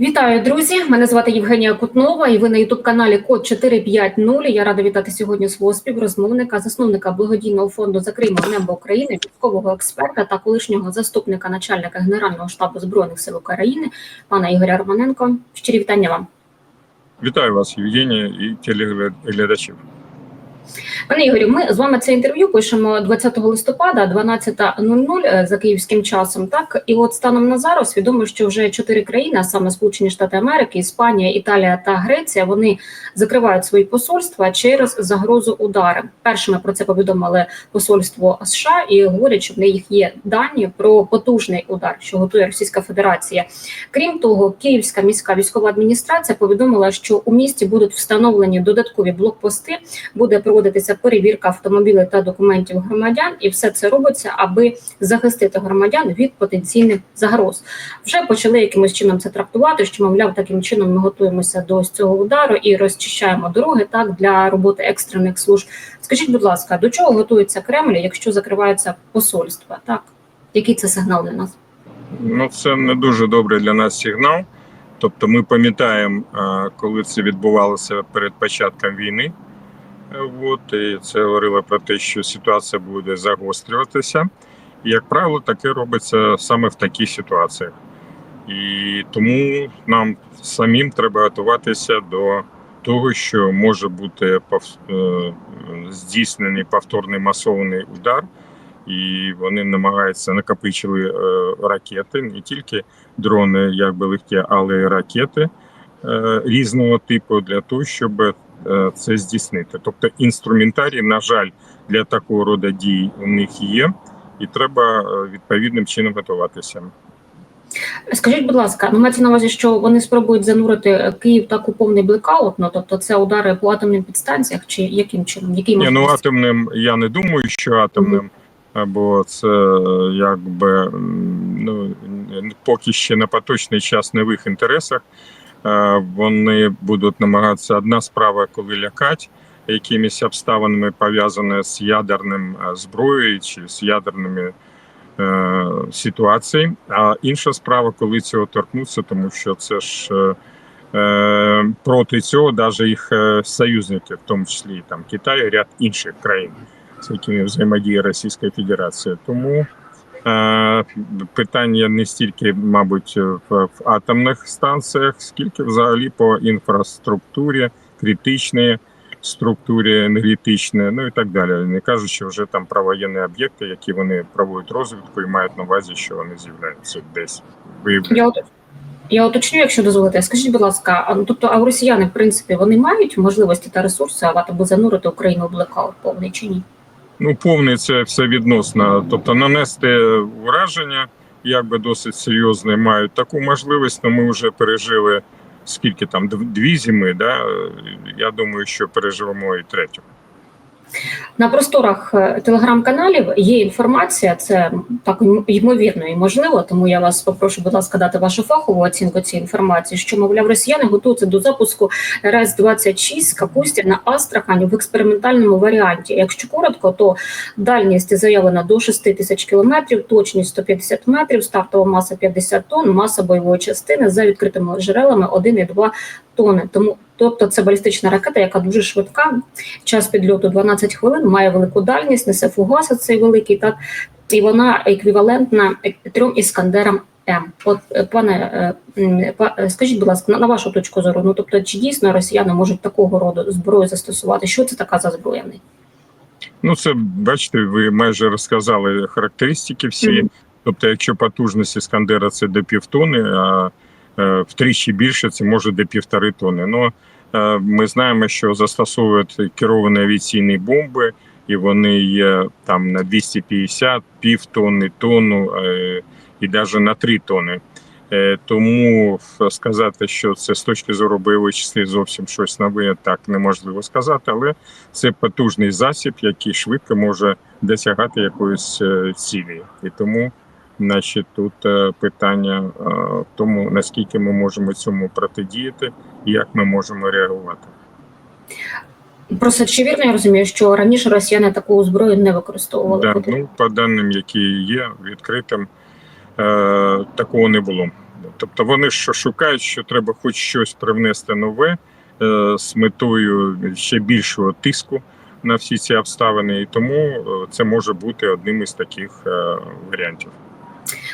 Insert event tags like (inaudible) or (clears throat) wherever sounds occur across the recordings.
Вітаю, друзі! Мене звати Євгенія Кутнова, і ви на ютуб каналі Код 450. Я рада вітати сьогодні свого співрозмовника, засновника благодійного фонду «Закриємо небо України, військового експерта та колишнього заступника начальника Генерального штабу збройних сил України, пана Ігоря Романенко. Щирі вітання вам. Вітаю вас, Євгенія, і телеглядачів. Пане Ігорю, ми з вами це інтерв'ю пишемо 20 листопада, 12.00 е, за київським часом. Так і от станом на зараз відомо, що вже чотири країни, а саме Сполучені Штати Америки, Іспанія, Італія та Греція, вони закривають свої посольства через загрозу удари. Першими про це повідомили посольство США і говорять, що в них є дані про потужний удар, що готує Російська Федерація. Крім того, Київська міська військова адміністрація повідомила, що у місті будуть встановлені додаткові блокпости, буде проводитися перевірка автомобілів та документів громадян, і все це робиться, аби захистити громадян від потенційних загроз. Вже почали якимось чином це трактувати. Що мовляв, таким чином ми готуємося до цього удару і розчищаємо дороги так для роботи екстрених служб. Скажіть, будь ласка, до чого готується Кремль, якщо закриваються посольства? Так який це сигнал для нас? Ну, це не дуже добрий для нас сигнал. Тобто, ми пам'ятаємо, коли це відбувалося перед початком війни. От, і це говорило про те, що ситуація буде загострюватися. І, як правило, таке робиться саме в таких ситуаціях. І тому нам самим треба готуватися до того, що може бути е, здійснений повторний масований удар, і вони намагаються накопичили е, ракети, не тільки дрони, якби легкі, але й ракети е, різного типу для того, щоб це здійснити. Тобто інструментарій, на жаль, для такого роду дій у них є, і треба е, відповідним чином готуватися. Скажіть, будь ласка, ну мається на увазі, що вони спробують занурити Київ так у повний блекаут, ну тобто це удари по атомним підстанціях, чи яким чином? Який Ні, ну атомним я не думаю, що атомним, бо це е, якби ну поки ще на поточний час не в їх інтересах. Е, Вони будуть намагатися одна справа, коли лякать якимись обставинами пов'язаними з ядерним е, зброєю чи з ядерними е, ситуаціями. А інша справа, коли цього торкнуться, тому що це ж. е, Е, проти цього навіть їх союзники, в тому числі там Китай, і ряд інших країн, з якими взаємодіє Російська Федерація. Тому питання не стільки, мабуть, в, атомних станціях, скільки взагалі по інфраструктурі, критичній структурі енергетичної, ну і так далі. Не кажучи вже там про воєнні об'єкти, які вони проводять розвідку і мають на увазі, що вони з'являються десь виявлені. Я, уточню, якщо дозволите. Скажіть, будь ласка, а ну тобто, а росіяни, в принципі, вони мають можливості та ресурси, аби занурити Україну в блекаут повний чи ні? Ну, повний це все відносно. Тобто нанести ураження, якби досить серйозне, мають таку можливість. але ми вже пережили скільки там дв- дві зими. Да? Я думаю, що переживемо і третю. На просторах е, телеграм-каналів є інформація, це так ймовірно і можливо, тому я вас попрошу, будь ласка, дати вашу фахову оцінку цієї інформації, що, мовляв, росіяни готуються до запуску РС-26 з Капустя на Астрахань в експериментальному варіанті. Якщо коротко, то дальність заявлена до 6 тисяч кілометрів, точність 150 метрів, стартова маса 50 тонн, маса бойової частини за відкритими джерелами 1,2 тонни. Тому Тобто це балістична ракета, яка дуже швидка. Час підльоту 12 хвилин, має велику дальність, несе фугаси цей великий, так і вона еквівалентна трьом іскандерам М. От е, пане, е, е, скажіть, будь ласка, на, вашу точку зору, ну тобто, чи дійсно росіяни можуть такого роду зброю застосувати? Що це така за зброя? Ну, це бачите, ви майже розказали характеристики всі. Мгм. Тобто, якщо потужність Іскандера це до півтони, а втричі більше це може до півтори тони. Ну ми знаємо, що застосовують керовані авіаційні бомби, і вони є там на 250, півтонни, тонну е, і навіть на 3 тони. Е, Тому сказати, що це з точки зору бойової числі зовсім щось нове, так неможливо сказати, але це потужний засіб, який швидко може досягати якоїсь е, цілі. І тому, значить, тут е, питання е, в тому, наскільки ми можемо цьому протидіяти і як ми можемо реагувати. Просто чи вірно я розумію, що раніше росіяни таку зброю не використовували? Да, ну, по даним, які є відкритим, е, такого не було. Тобто вони що шукають, що треба хоч щось привнести нове е, з метою ще більшого тиску на всі ці обставини, і тому е, це може бути одним із таких е, варіантів.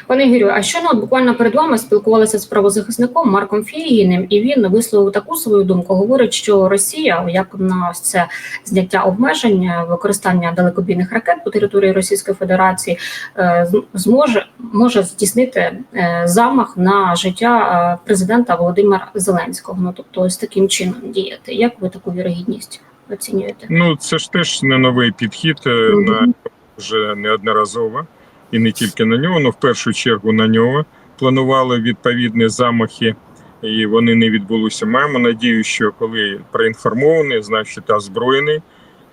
Пане Ігорю, а щойно буквально перед вами спілкувалися з правозахисником Марком Фігіним, і він висловив таку свою думку. Говорить, що Росія, як на ось це зняття обмежень е, використання далекобійних ракет по території Російської Федерації, е, зможе може здійснити е, замах на життя президента Володимира Зеленського. Ну тобто, ось таким чином діяти. Як ви таку вірогідність оцінюєте? Ну це ж теж не новий підхід е, Мгм. на вже неодноразово, і не тільки на нього, але в першу чергу на нього планували відповідні замахи, і вони не відбулися. Маємо надію, що коли проінформований, значить озброєний,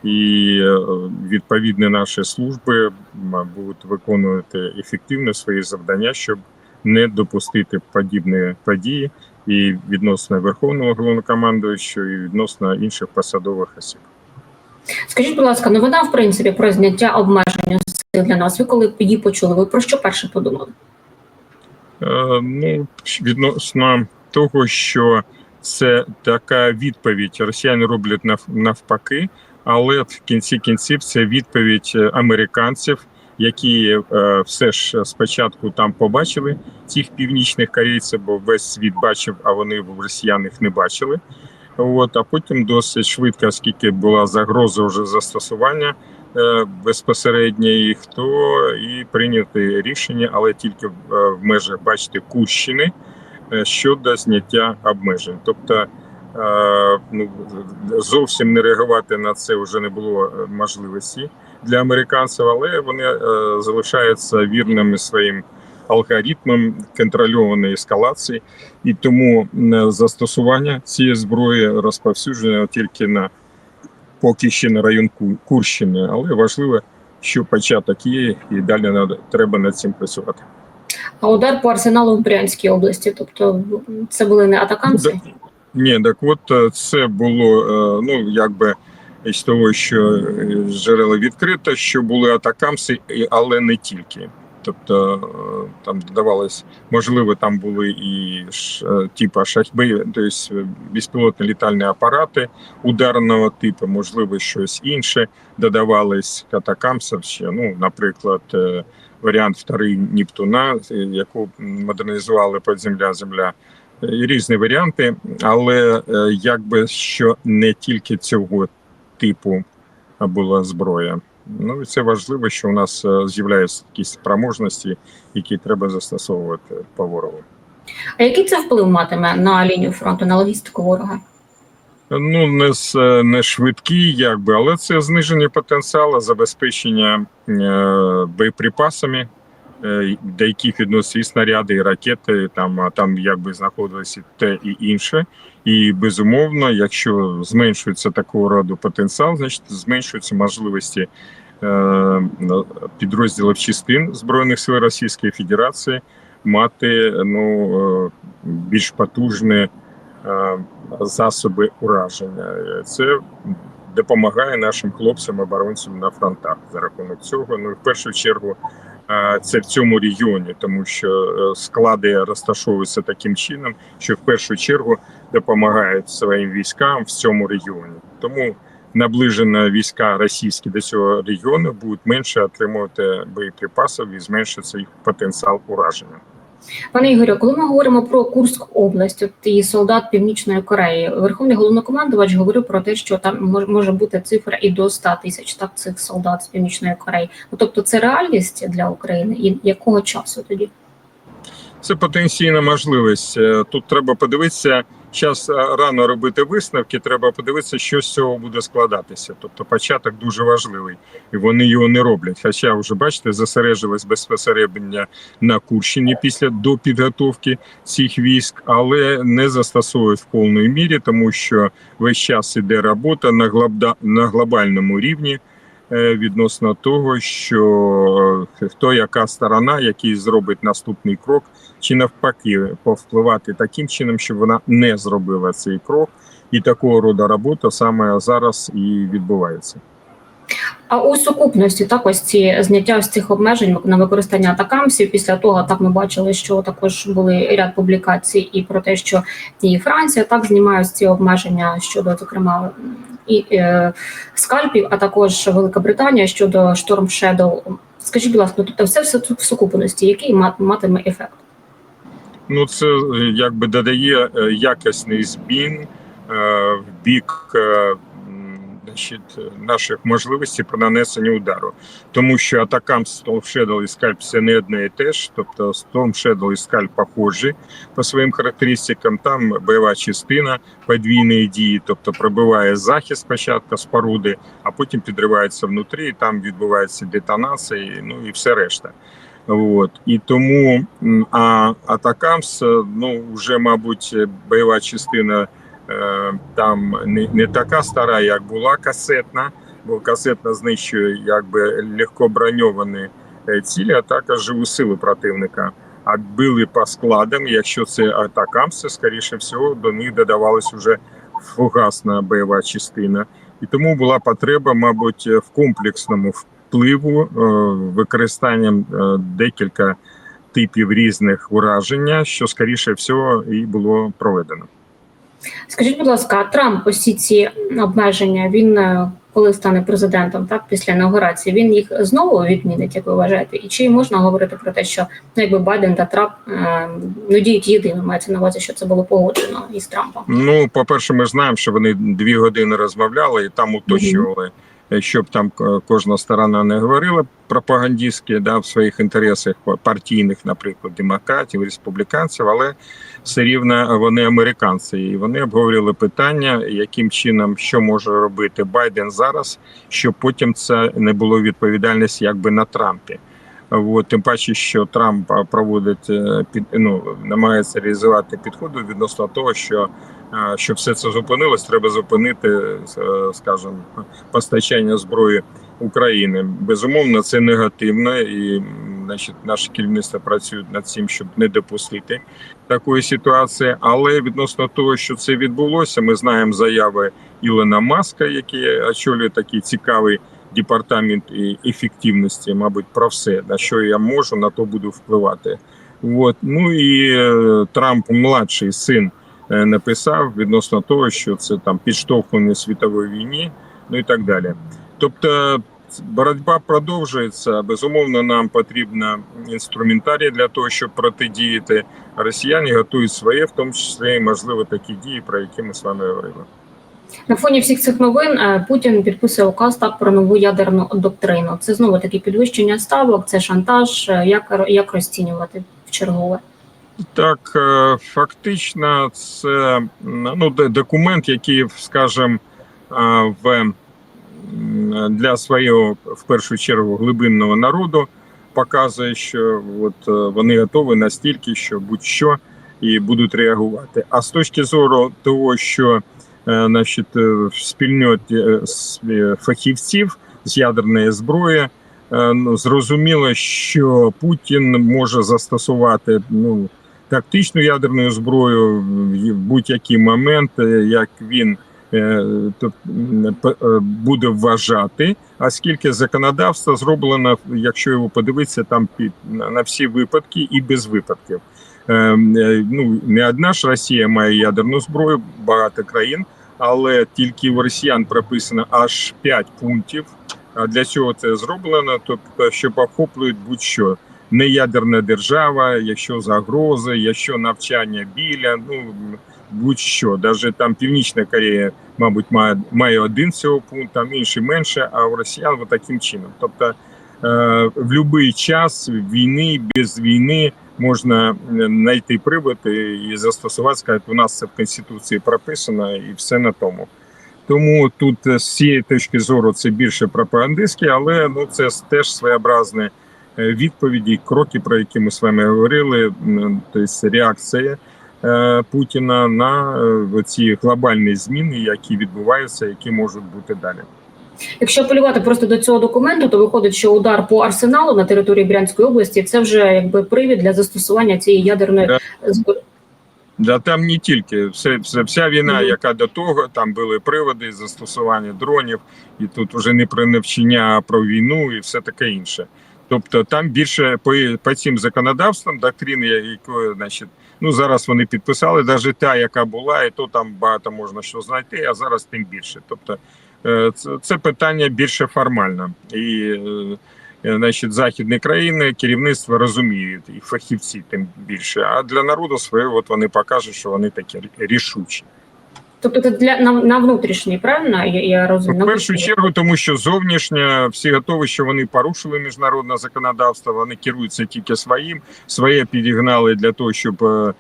і е, відповідні наші служби будуть виконувати ефективно свої завдання, щоб не допустити подібні події і відносно верховного головнокомандуючого, і відносно інших посадових осіб. Скажіть, будь ласка, новина в принципі про зняття обмежень сил для нас. Ви коли її почули, ви про що перше подумали? Е, Ну, відносно того, що це така відповідь, росіяни роблять нав- навпаки, але в кінці кінців це відповідь е, американців, які е, все ж спочатку там побачили цих північних корейців, бо весь світ бачив, а вони в росіян їх не бачили. От, а потім досить швидко, оскільки була загроза вже застосування безпосередньо їх, то і прийняти рішення, але тільки в, е, межах, бачите, Курщини е, щодо зняття обмежень. Тобто е, ну, зовсім не реагувати на це вже не було е, можливості для американців, але вони е, залишаються вірними своїм алгоритмам контрольованої ескалації, і тому е, застосування цієї зброї розповсюджено тільки на поки ще на район Курщини, але важливо, що початок є, і далі треба над цим працювати. А удар по арсеналу в Брянській області, тобто це були не атакамси? Ні, так от е, це було е, ну якби з того, що е, джерело відкрито, що були атакамси, але не тільки. Тобто е, там додавалось, можливо, там були і е, типа шахби, тобто безпілотні літальні апарати ударного типу, можливо, щось інше. Додавались к атакамсам ще. Ну, наприклад, е, варіант вторий Нептуна, е, яку модернізували під земля земля. Е, Різні варіанти, але е, якби що не тільки цього типу була зброя. Ну і це важливо, що у нас е, з'являються якісь спроможності, які треба застосовувати по ворогу. А який це вплив матиме на лінію фронту, на логістику ворога? Ну не не швидкі, якби, але це зниження потенціалу, забезпечення е, боєприпасами, е, до яких відносяться і снаряди, і ракети. Там а там якби знаходилося те і інше. І безумовно, якщо зменшується такого роду потенціал, значить зменшуються можливості е, підрозділів частин збройних сил Російської Федерації мати ну е, більш потужне е, засоби ураження. Це допомагає нашим хлопцям оборонцям на фронтах за рахунок цього. Ну в першу чергу е, це в цьому регіоні, тому що е, склади розташовуються таким чином, що в першу чергу допомагають своїм військам в цьому регіоні. Тому наближені війська російські до цього регіону будуть менше отримувати боєприпасів і зменшиться їх потенціал ураження. Пане Ігорю, коли ми говоримо про Курську область, от і солдат Північної Кореї, Верховний головнокомандувач говорив про те, що там може бути цифра і до 100 тисяч так цих солдат з Північної Кореї. Ну тобто це реальність для України, і якого часу тоді? Це потенційна можливість. Е, Тут треба подивитися. Зараз рано робити висновки. Треба подивитися, що з цього буде складатися. Тобто, початок дуже важливий, і вони його не роблять. Хоча вже бачите, зосережились безпосередньо на Курщині після допідготовки цих військ, але не застосовують в повній мірі, тому що весь час іде робота на глобальному рівні. Е, Відносно того, що е, хто яка сторона, який зробить наступний крок, чи навпаки повпливати таким чином, щоб вона не зробила цей крок, і такого роду робота саме зараз і відбувається. А у сукупності так ось ці зняття ось цих обмежень на використання атакамсів. Після того так ми бачили, що також були ряд публікацій і про те, що і Франція так знімає ці обмеження щодо, зокрема, і е, скальпів, а також Велика Британія щодо Storm Shadow. Скажіть, будь ласка, тобто все все в сукупності, який мат- матиме ефект? Ну, це е, якби додає е, якісний змін е, в бік е, значить, наших можливостей по нанесенню удару. Тому що атакам Storm Shadow і Scalp це не одне і те ж. Тобто Storm Shadow і Scalp похожі по своїм характеристикам. Там бойова частина подвійної дії, тобто пробиває захист спочатку споруди, а потім підривається внутрі, і там відбувається детонація, ну і все решта. От і тому а Атакамс, ну вже мабуть, бойова частина там не, не така стара, як була касетна, бо касетна знищує якби легко броньовані е, цілі, а також живу силу противника. А били по складам, якщо це атакамси, скоріше всього, до них додавалась вже фугасна бойова частина. І тому була потреба, мабуть, в комплексному впливу е, використанням е, декілька типів різних ураження, що скоріше всього і було проведено. Скажіть, будь ласка, Трамп усі ці обмеження, він е, коли стане президентом, так після інаугурації, він їх знову відмінить, як ви вважаєте? І чи можна говорити про те, що ну, якби Байден та Трамп е, ну діють єдино, мається на увазі, що це було погоджено із Трампом? Ну, по-перше, ми знаємо, що вони дві години розмовляли і там уточнювали, е, щоб там е, кожна сторона не говорила пропагандистськи да, в своїх інтересах партійних, наприклад, демократів, республіканців, але все рівно вони американці, і вони обговорювали питання, яким чином що може робити Байден зараз, щоб потім це не було відповідальності якби на Трампі. От, тим паче, що Трамп проводить е, ну намагається реалізувати підходи відносно того, що е, щоб все це зупинилось, треба зупинити, е, скажімо, постачання зброї України. Безумовно, це негативно, і значить, наше керівництво працює над цим, щоб не допустити такої ситуації. Але відносно того, що це відбулося, ми знаємо заяви Ілона Маска, який очолює такий цікавий департамент і ефективності, мабуть, про все, на що я можу, на то буду впливати. От. Ну і е, Трамп, младший син, написав відносно того, що це там підштовхування світової війні, ну і так далі. Тобто боротьба продовжується. Безумовно, нам потрібна інструментарій для того, щоб протидіяти. Росіяни готують своє, в тому числі, можливо, такі дії, про які ми з вами говорили. На фоні всіх цих новин е, Путін підписує указ так про нову ядерну доктрину. Це знову таки підвищення ставок, це шантаж. Е, Як як розцінювати в чергове? Так, е, фактично, це ну, документ, який, скажімо, е, в для свого в першу чергу глибинного народу показує, що от е, вони готові настільки, що будь-що і будуть реагувати. А з точки зору того, що значить, в спільноті фахівців з ядерної зброї. Ну, зрозуміло, що Путін може застосувати ну тактичну ядерну зброю в будь-який момент, як він е, е, буде вважати, оскільки законодавство зроблено, якщо його подивитися, там під на всі випадки і без випадків. Е, Ну не одна ж Росія має ядерну зброю, багато країн, але тільки в росіян прописано аж 5 пунктів. А для цього це зроблено, тобто щоб охоплюють будь-що не ядерна держава, якщо загрози, якщо навчання біля, ну будь-що. Навіть там Північна Корея, мабуть, має має один цього пункту, там інший менше, а у росіян от таким чином. Тобто е, в будь-який час війни, без війни можна е, знайти привод і- застосувати, сказати, у нас це в Конституції прописано, і все на тому. Тому тут е, з цієї точки зору це більше пропагандистське, але ну це теж своєобразне відповіді, кроки, про які ми з вами говорили, тобто реакція е, Путіна на е, ці глобальні зміни, які відбуваються, які можуть бути далі. Якщо апелювати просто до цього документу, то виходить, що удар по арсеналу на території Брянської області це вже якби привід для застосування цієї ядерної Да. зброї. Да там не тільки все, все вся війна, Мгм. яка до того, там були приводи застосування дронів, і тут вже не про навчання, а про війну і все таке інше. Тобто там більше по, по цим законодавствам, доктрини, якої, значить, ну зараз вони підписали, навіть та, яка була, і то там багато можна що знайти, а зараз тим більше. Тобто е, це, це питання більше формальне. І е, Е, значить, західні країни, керівництво розуміють, і фахівці тим більше. А для народу своє, от вони покажуть, що вони такі рішучі. Тобто це для на, на внутрішній, правильно? Я, я розумію. В першу чергу, тому що зовнішнє всі готові, що вони порушили міжнародне законодавство. Вони керуються тільки своїм, своє підігнали для того, щоб е,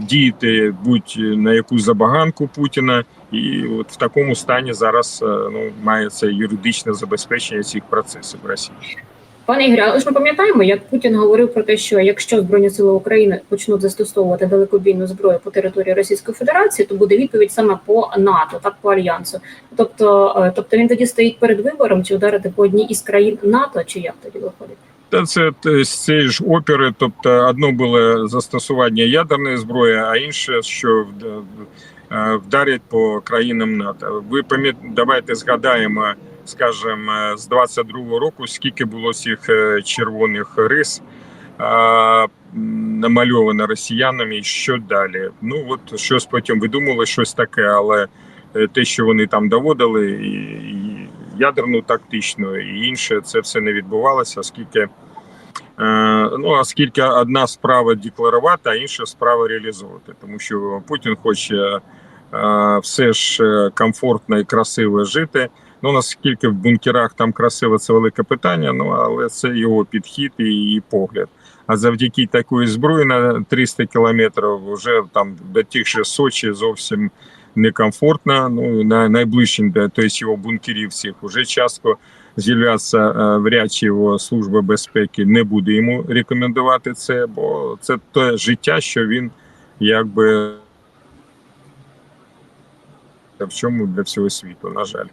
діяти будь на якусь забаганку Путіна. І от в такому стані зараз е, ну мається юридичне забезпечення цих процесів в Росії. Пане Ігорі, але ж ми пам'ятаємо, як Путін говорив про те, що якщо Збройні сили України почнуть застосовувати далекобійну зброю по території Російської Федерації, то буде відповідь саме по НАТО, так по альянсу. Тобто, е, тобто він тоді стоїть перед вибором, чи вдарити по одній із країн НАТО, чи як тоді виходить? Та це з цієї ж опери. Тобто, одно було застосування ядерної зброї, а інше, що е, вдарять по країнам НАТО. Ви пам'ят... давайте згадаємо, скажімо, з 22-го року, скільки було цих е, червоних рис. е, Намальовано росіянами, і що далі? Ну от щось потім видумали, щось таке, але е, те, що вони там доводили, і, ядерну тактичну, і інше, це все не відбувалося, оскільки е, ну оскільки одна справа декларувати, а інша справа реалізовувати, тому що Путін хоче е, все ж е, комфортно і красиво жити. Ну наскільки в бункерах там красиво, це велике питання. Ну але це його підхід і, і погляд. А завдяки такої зброї на 300 кілометрів вже там до тих же Сочі зовсім некомфортно. Ну на найближчим до тобто його бункерів всіх вже часто з'являтися е, вряд чи його служба безпеки не буде йому рекомендувати це, бо це те життя, що він якби в чому для всього світу, на жаль.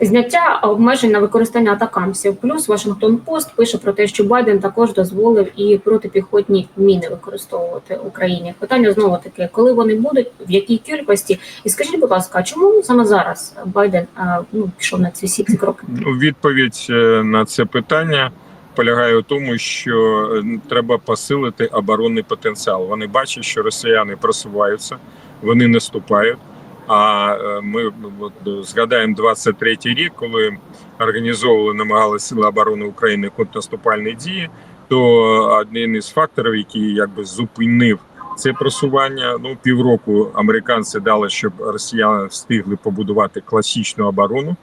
Зняття обмежень на використання атакамсів. Плюс Вашингтон Пост пише про те, що Байден також дозволив і протипіхотні міни використовувати Україні. Питання знову таки, коли вони будуть, в якій кількості, і скажіть, будь ласка, чому саме зараз Байден ну пішов на ці всі ці кроки? Відповідь е, на це питання полягає у тому, що е, треба посилити оборонний потенціал. Вони бачать, що росіяни просуваються, вони наступають. А е, ми от, згадаємо 23-й рік, коли організовували, намагалися сили оборони України контрнаступальні дії. То один із факторів, який якби зупинив це просування, ну півроку американці дали, щоб росіяни встигли побудувати класичну оборону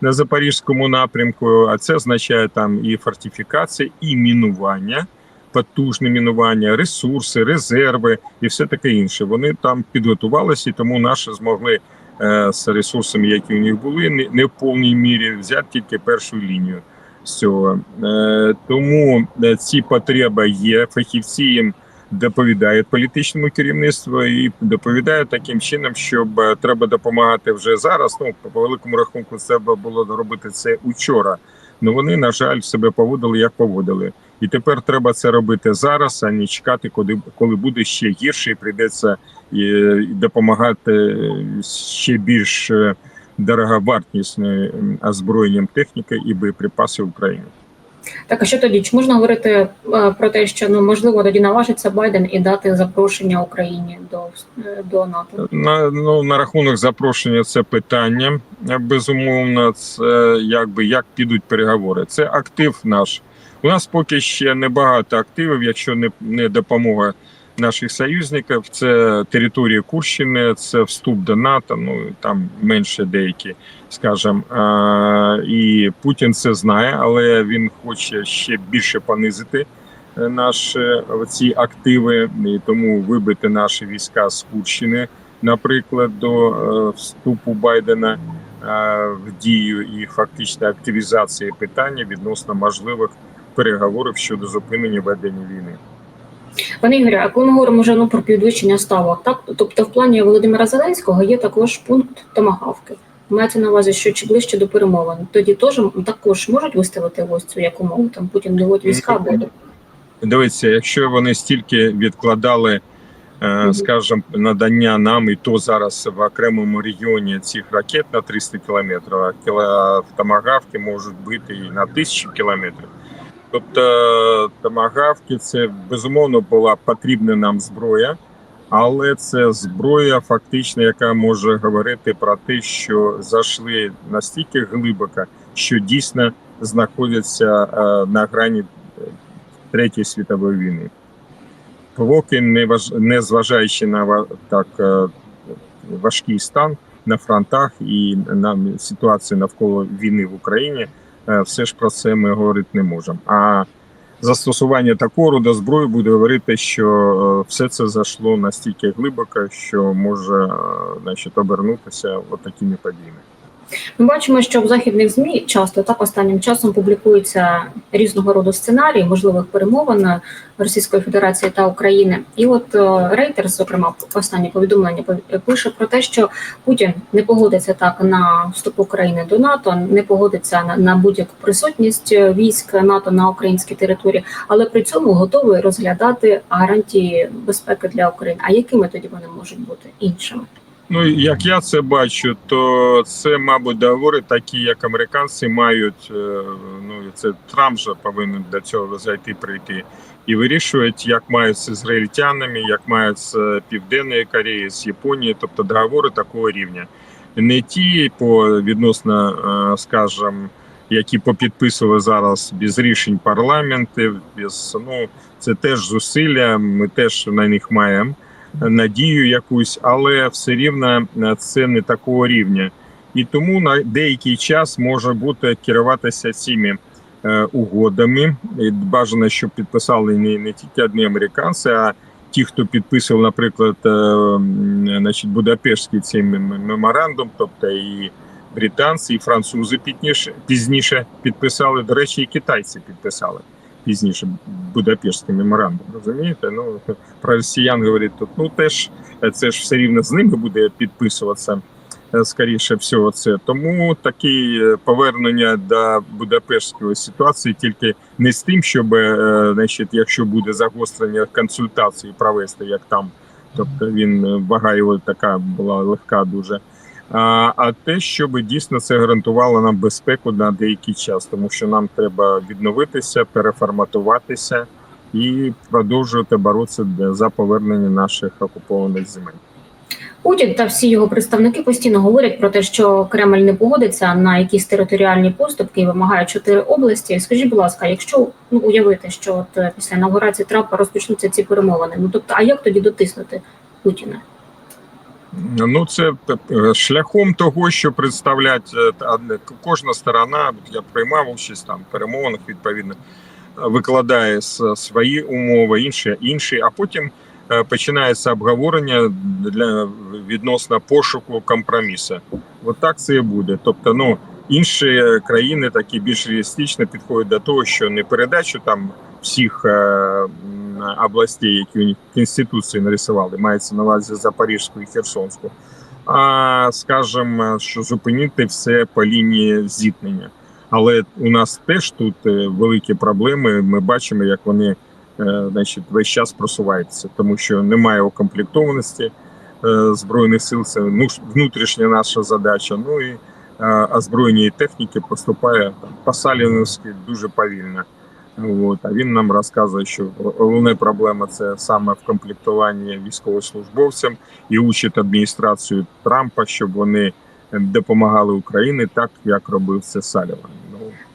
на запорізькому напрямку. А це означає там і фортифікація, і мінування, потужне мінування, ресурси, резерви і все таке інше. Вони там підготувалися, і тому наші змогли е, з ресурсами, які у них були, не, в повній мірі взяти тільки першу лінію з цього. Е, тому е, ці потреби є. Фахівці їм доповідають політичному керівництву і доповідають таким чином, щоб треба допомагати вже зараз. Ну по- великому рахунку, треба було робити це учора. Ну вони на жаль себе поводили як поводили, і тепер треба це робити зараз, а не чекати, коли коли буде ще гірше, і прийдеться е, і допомагати ще більш е, дороговартісним озброєнням техніки і боєприпасів Україні. Так, а що тоді? Чи можна говорити е, про те, що ну можливо тоді наважиться Байден і дати запрошення Україні до, до НАТО? На ну на рахунок запрошення це питання. Безумовно, це якби як підуть переговори. Це актив наш. У нас поки ще небагато активів, якщо не, не допомога наших союзників. Це територія Курщини, це вступ до НАТО. Ну там менше деякі, скажімо. І Путін це знає, але він хоче ще більше понизити е, наші ці активи, і тому вибити наші війська з Курщини, наприклад, до е, вступу Байдена е, в дію і фактично активізації питання відносно можливих переговорів щодо зупинення ведення війни. Пане Ігорі, а коли ми говоримо вже ну про підвищення ставок, так тобто в плані Володимира Зеленського є також пункт томагавки. Мається на увазі, що чи ближче до перемовин, тоді теж також можуть виставити ось цю як умову. Там Путін доводить війська або Дивіться, якщо вони стільки відкладали е, скажімо, надання нам і то зараз в окремому регіоні цих ракет на 300 кілометрів, а кіло- томагавки можуть бити і на 1000 кілометрів. Тобто томагавки це безумовно була потрібна нам зброя, але це зброя, фактично, яка може говорити про те, що зайшли настільки глибоко, що дійсно знаходяться е, на грані е, Третьої світової війни. Поки не важ... не зважаючи на так е, важкий стан на фронтах і на ситуацію навколо війни в Україні, все ж про це ми говорити не можемо. А застосування такого роду зброї буде говорити, що е, все це зайшло настільки глибоко, що може е, значить, обернутися от такими подіями. Ми бачимо, що в західних змі часто так останнім часом публікуються різного роду сценарії можливих перемовин Російської Федерації та України. І от е, Reuters, зокрема, останнє повідомлення пов- пише про те, що Путін не погодиться так на вступ України до НАТО, не погодиться на, на будь-яку присутність е, військ НАТО на українській території, але при цьому готовий розглядати гарантії безпеки для України. А якими тоді вони можуть бути іншими? Ну, як я це бачу, то це, мабуть, договори такі, як американці мають. е, Ну це Трамп же повинен до цього зайти прийти і вирішують, як мають з ізраїльтянами, як мають з Південної Кореї, з Японією, тобто договори такого рівня. Не ті по відносно, е, скажімо, які попідписували зараз без рішень парламентів, без ну це теж зусилля. Ми теж на них маємо надію якусь, але все рівно е, це не такого рівня. І тому на деякий час може бути керуватися цими е, угодами. І бажано, щоб підписали не, не тільки одні американці, а ті, хто підписував, наприклад, е, значить, Будапештський цей меморандум, тобто і британці, і французи пізніше, пізніше підписали. До речі, і китайці підписали пізніше Будапештський меморандум. Розумієте? Ну (laughs) про росіян говорить тут. Ну теж е, це ж все рівно з ними буде підписуватися. е, Скоріше всього, це тому таке повернення до Будапештської ситуації тільки не з тим, щоб, е, значить, якщо буде загострення консультації провести, як там, тобто він вага така була легка дуже. А, те, щоб дійсно це гарантувало нам безпеку на деякий час, тому що нам треба відновитися, переформатуватися і продовжувати боротися за повернення наших окупованих земель. Путін та всі його представники постійно говорять про те, що Кремль не погодиться на якісь територіальні поступки і вимагає чотири області. Скажіть, будь ласка, якщо ну уявити, що от е, після інаугурації Трампа розпочнуться ці перемовини, ну тобто, а як тоді дотиснути Путіна? Ну це е, шляхом того, що представлять е, та- кожна сторона. Я приймав участь там перемовинах, відповідно викладає свої умови, інші інші, а потім е, починається обговорення для відносно пошуку компромісу. От так це і буде. Тобто, ну інші країни такі більш реалістично підходять до того, що не передачу там всіх е, областей, які у них конституції нарисували, мається на увазі Запорізьку і Херсонську. А скажімо, що зупинити все по лінії зіткнення. Але у нас теж тут е, великі проблеми. Ми бачимо, як вони е, значить, весь час просуваються, тому що немає укомплектованості збройних сил. Це ну, внутрішня наша задача. Ну і е, і техніки поступає по Саліновськи дуже повільно. От, а він нам розказує, що головна проблема це саме в комплектуванні військовослужбовцям і учить адміністрацію Трампа, щоб вони допомагали Україні так, як робив це Саліван.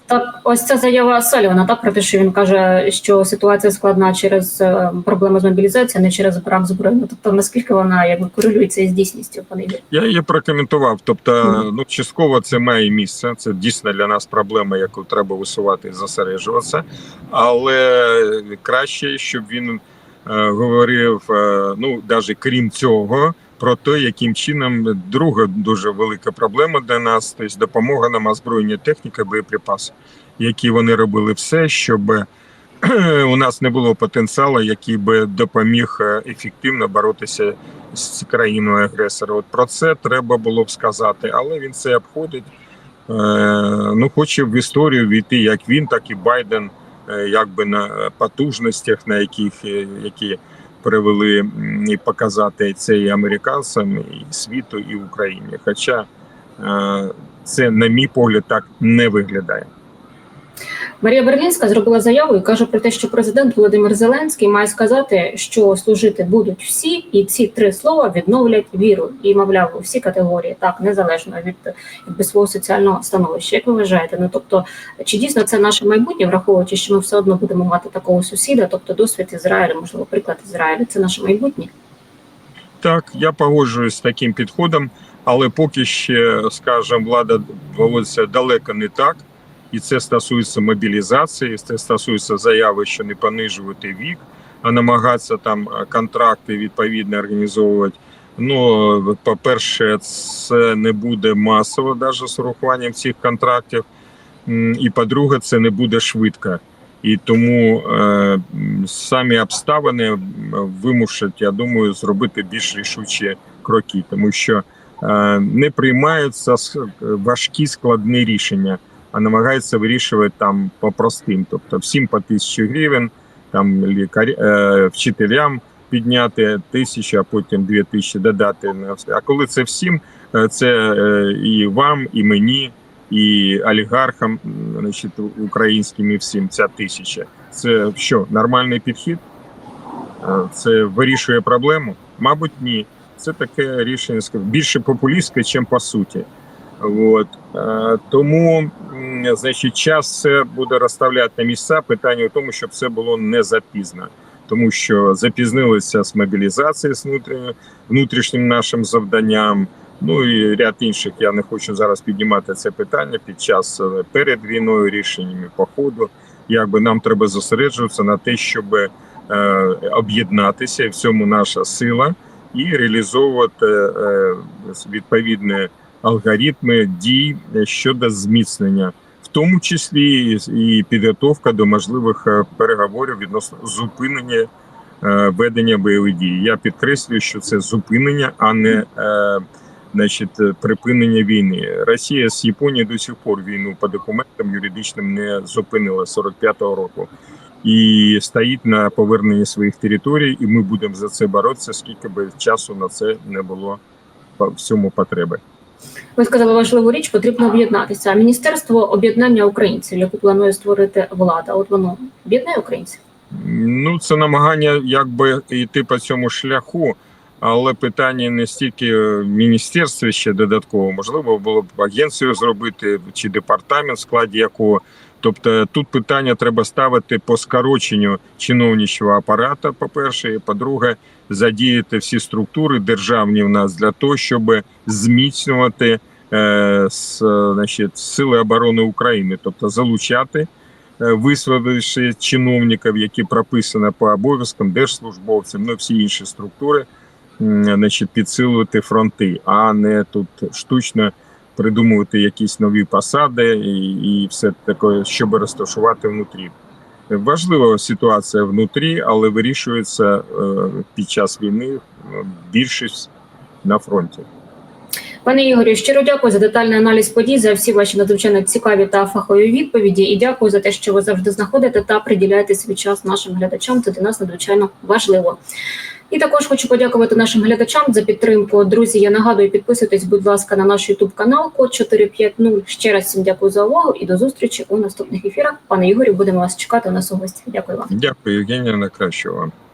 Так, ось ця заява Салівана, так про те, що він каже, що ситуація складна через е, проблеми з мобілізацією, а не через брак зброї. Ну, тобто наскільки вона якби корелюється із дійсністю, пане я її прокоментував. Тобто, Мгм. ну частково це має місце. Це дійсно для нас проблема, яку треба висувати і зосереджуватися. Але краще, щоб він е, говорив, е, ну навіть крім цього, про те, яким чином друга дуже велика проблема для нас, тобто допомога нам озброєння техніки, боєприпаси, які вони робили все, щоб (clears throat) у нас не було потенціалу, який би допоміг е, ефективно боротися з країною агресором. От про це треба було б сказати, але він це обходить. Е, ну, хоче в історію війти як він, так і Байден, е, якби на потужностях, на яких які привели і показати це і американцям, і світу, і Україні. Хоча е, це, на мій погляд, так не виглядає. Марія Берлінська зробила заяву і каже про те, що президент Володимир Зеленський має сказати, що служити будуть всі, і ці три слова відновлять віру. І мовляв, у всі категорії, так незалежно від, від свого соціального становища. Як ви вважаєте? Ну тобто, чи дійсно це наше майбутнє, враховуючи, що ми все одно будемо мати такого сусіда, тобто досвід Ізраїлю, можливо, приклад Ізраїлю, це наше майбутнє? Так, я погоджуюсь з таким підходом, але поки ще, скажімо, влада поводиться далеко не так, і це стосується мобілізації, це стосується заяви, що не понижувати вік, а намагатися там е, контракти відповідно організовувати. Ну, по-перше, це не буде масово, навіть з урахуванням цих контрактів. І по-друге, це не буде швидко. І тому е, самі обставини вимушать, я думаю, зробити більш рішучі кроки, тому що е, не приймаються важкі складні рішення, а намагаються вирішувати там по простим, тобто всім по тисячі гривень, там лікар, е, вчителям підняти тисячу, а потім дві тисячі додати. А коли це всім, е, це е, і вам, і мені і олігархам, значить, українським і всім ця тисяча. Це що, нормальний підхід? Е, Це вирішує проблему? Мабуть, ні. Це таке рішення більше популістське, ніж по суті. От. Е, Тому, значить, час це буде розставляти на місця. Питання в тому, щоб це було не запізно. Тому що запізнилися з мобілізації з внутрішнім, нашим завданням. Ну і ряд інших. Я не хочу зараз піднімати це питання під час е, перед війною, рішеннями по ходу. Якби нам треба зосереджуватися на те, щоб е, об'єднатися, і в цьому наша сила, і реалізовувати е, відповідні алгоритми дій щодо зміцнення, в тому числі і- підготовка до можливих е, переговорів відносно зупинення е, ведення бойових дій. Я підкреслюю, що це зупинення, а не е, значить, припинення війни. Росія з Японією до сих пор війну по документам юридичним не зупинила з 45-го року. І стоїть на поверненні своїх територій, і ми будемо за це боротися, скільки би часу на це не було по всьому потреби. Ви сказали важливу річ, потрібно об'єднатися. Міністерство об'єднання українців, яку планує створити влада, от воно об'єднає українців. Ну, це намагання якби йти по цьому шляху, але питання не стільки в міністерстві ще додатково, можливо, було б агенцію зробити чи департамент, в складі якого. Тобто тут питання треба ставити по скороченню чиновничого апарату, по-перше, і по-друге, задіяти всі структури державні в нас для того, щоб зміцнювати е, с, значить, сили оборони України, тобто залучати е, висвободивши чиновників, які прописані по обов'язкам держслужбовцям, ну всі інші структури, значить, підсилувати фронти, а не тут штучно придумувати якісь нові посади і, і все таке, щоб розташувати внутрі. Важлива ситуація внутрі, але вирішується е, під час війни е, більшість на фронті. Пане Ігорю, щиро дякую за детальний аналіз подій, за всі ваші надзвичайно цікаві та фахові відповіді. І дякую за те, що ви завжди знаходите та приділяєте свій час нашим глядачам. Це для нас надзвичайно важливо. І також хочу подякувати нашим глядачам за підтримку. Друзі, я нагадую, підписуйтесь, будь ласка, на наш Ютуб канал код 450. Ще раз всім дякую за увагу і до зустрічі у наступних ефірах. Пане Ігорю, будемо вас чекати у нас у гості. Дякую вам. Дякую, Євгенія, на кращого.